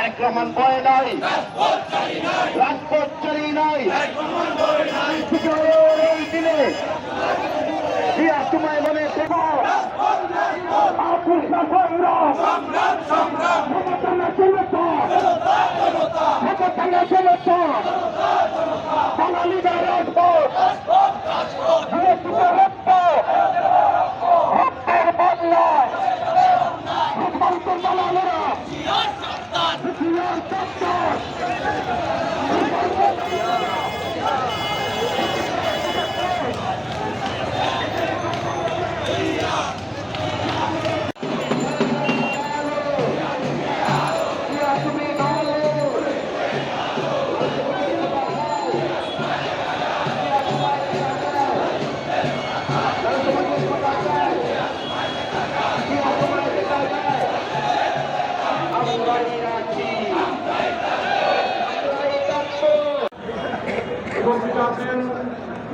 রহমান বয় নাই। রাজপথ চারি নাই। বিজয়ের এই দিনে দিয়া তোমায় মনে দেব। আকুল সংগ্রাম ক্ষমতা উপস্থিত আছেন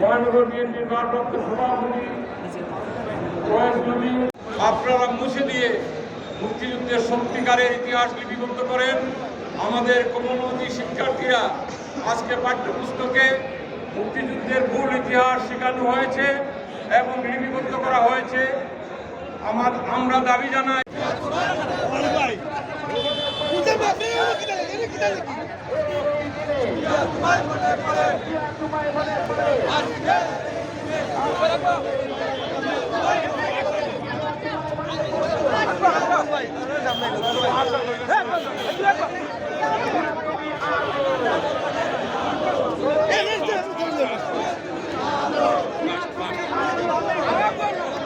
মহানগর বিএনপির ভারপ্রাপ্ত সভাপতি আপনারা মুছে দিয়ে মুক্তিযুদ্ধের সত্যিকারের ইতিহাস লিপিবদ্ধ করেন। আমাদের কোমলমতি শিক্ষার্থীরা আজকে পাঠ্যপুস্তকে মুক্তিযুদ্ধের মূল ইতিহাস শেখানো হয়েছে এবং লিপিবদ্ধ করা হয়েছে। আমার আমরা দাবি জানাই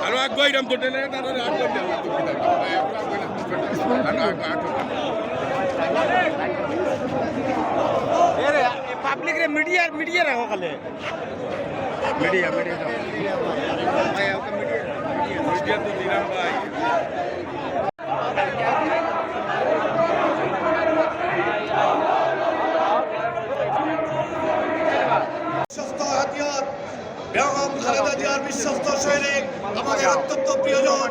আরও আগুয়াইরাম তো টেলে তার আগুয়াইরাম পাবলিক রে মিডিয়া মিডিয়া রাখো খালে। মিডিয়া মিডিয়া ভাই ওকে মিডিয়া মিডিয়া তো দিলাম ভাই বিশ্বস্ত হাতিয়ার বেগম খালেদা জিয়ার বিশ্বস্ত সৈনিক আমাদের অত্যন্ত প্রিয়জন